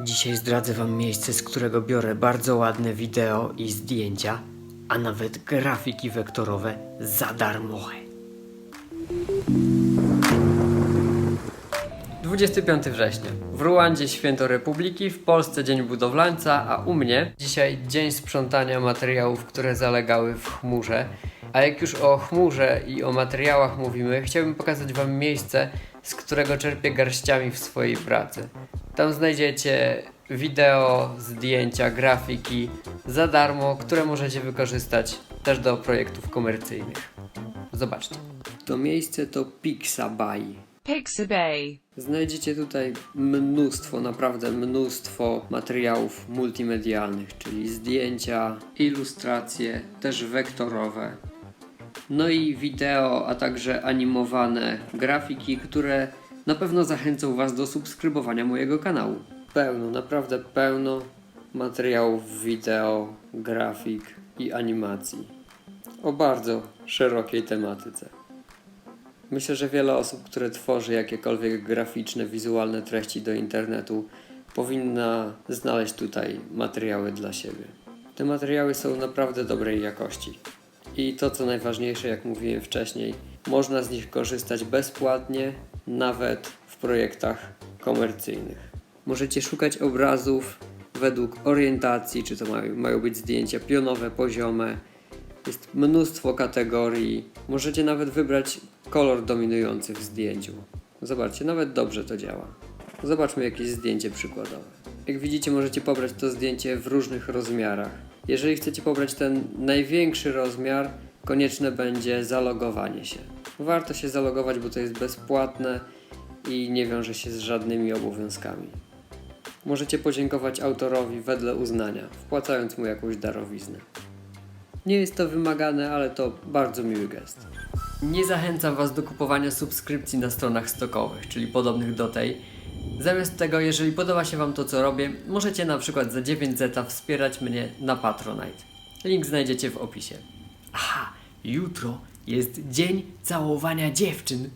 Dzisiaj zdradzę Wam miejsce, z którego biorę bardzo ładne wideo i zdjęcia, a nawet grafiki wektorowe za darmo. 25 września. W Ruandzie święto Republiki, w Polsce Dzień Budowlańca, a u mnie dzisiaj dzień sprzątania materiałów, które zalegały w chmurze. A jak już o chmurze i o materiałach mówimy, chciałbym pokazać Wam miejsce, z którego czerpię garściami w swojej pracy. Tam znajdziecie wideo, zdjęcia, grafiki za darmo, które możecie wykorzystać też do projektów komercyjnych. Zobaczcie. To miejsce to Pixabay. Pixabay. Znajdziecie tutaj mnóstwo, naprawdę mnóstwo materiałów multimedialnych, czyli zdjęcia, ilustracje, też wektorowe. No i wideo, a także animowane grafiki, które na pewno zachęcą Was do subskrybowania mojego kanału. Pełno, naprawdę pełno materiałów wideo, grafik i animacji o bardzo szerokiej tematyce. Myślę, że wiele osób, które tworzy jakiekolwiek graficzne, wizualne treści do internetu, powinna znaleźć tutaj materiały dla siebie. Te materiały są naprawdę dobrej jakości. I to, co najważniejsze, jak mówiłem wcześniej, można z nich korzystać bezpłatnie, nawet w projektach komercyjnych. Możecie szukać obrazów według orientacji, czy to mają, mają być zdjęcia pionowe, poziome, jest mnóstwo kategorii. Możecie nawet wybrać kolor dominujący w zdjęciu. Zobaczcie, nawet dobrze to działa. Zobaczmy jakieś zdjęcie przykładowe. Jak widzicie, możecie pobrać to zdjęcie w różnych rozmiarach. Jeżeli chcecie pobrać ten największy rozmiar, konieczne będzie zalogowanie się. Warto się zalogować, bo to jest bezpłatne i nie wiąże się z żadnymi obowiązkami. Możecie podziękować autorowi wedle uznania, wpłacając mu jakąś darowiznę. Nie jest to wymagane, ale to bardzo miły gest. Nie zachęcam Was do kupowania subskrypcji na stronach stokowych, czyli podobnych do tej. Zamiast tego, jeżeli podoba się Wam to, co robię, możecie na przykład za 9 zeta wspierać mnie na Patronite. Link znajdziecie w opisie. Aha, jutro jest dzień całowania dziewczyn.